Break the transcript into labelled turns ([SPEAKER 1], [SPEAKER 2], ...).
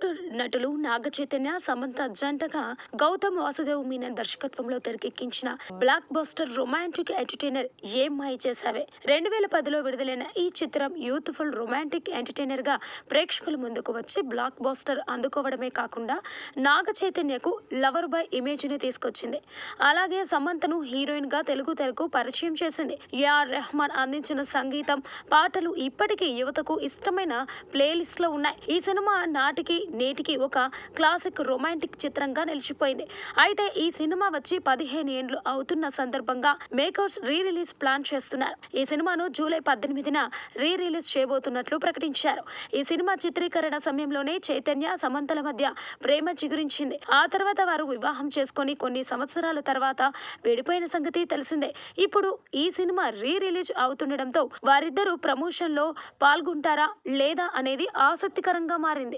[SPEAKER 1] బాలీవుడ్ నటులు నాగ చైతన్య సమంత జంటగా గౌతమ్ వాసుదేవ్ మీనన్ దర్శకత్వంలో తెరకెక్కించిన బ్లాక్ బస్టర్ రొమాంటిక్ ఎంటర్టైనర్ ఏం మాయ చేసావే రెండు వేల పదిలో విడుదలైన ఈ చిత్రం యూత్ఫుల్ రొమాంటిక్ ఎంటర్టైనర్గా ప్రేక్షకుల ముందుకు వచ్చి బ్లాక్ బస్టర్ అందుకోవడమే కాకుండా నాగ చైతన్యకు లవర్ బాయ్ ఇమేజ్ని తీసుకొచ్చింది. అలాగే సమంతను హీరోయిన్గా తెలుగు తెరకు పరిచయం చేసింది. ఏఆర్ రెహమాన్ అందించిన సంగీతం పాటలు ఇప్పటికీ యువతకు ఇష్టమైన ప్లేలిస్ట్లో ఉన్నాయి. ఈ సినిమా నాటికి నేటికి ఒక క్లాసిక్ రొమాంటిక్ చిత్రంగా నిలిచిపోయింది. అయితే ఈ సినిమా వచ్చి పదిహేను ఏండ్లు అవుతున్న సందర్భంగా మేకర్స్ రీ రిలీజ్ ప్లాన్ చేస్తున్నారు. ఈ సినిమాను జూలై పద్దెనిమిదిన రీ రిలీజ్ చేయబోతున్నట్లు ప్రకటించారు. ఈ సినిమా చిత్రీకరణ సమయంలోనే చైతన్య సమంతల మధ్య ప్రేమ చిగురించింది. ఆ తర్వాత వారు వివాహం చేసుకుని కొన్ని సంవత్సరాల తర్వాత విడిపోయిన సంగతి తెలిసిందే. ఇప్పుడు ఈ సినిమా రీ రిలీజ్ అవుతుండడంతో వారిద్దరూ ప్రమోషన్లో పాల్గొంటారా లేదా అనేది ఆసక్తికరంగా మారింది.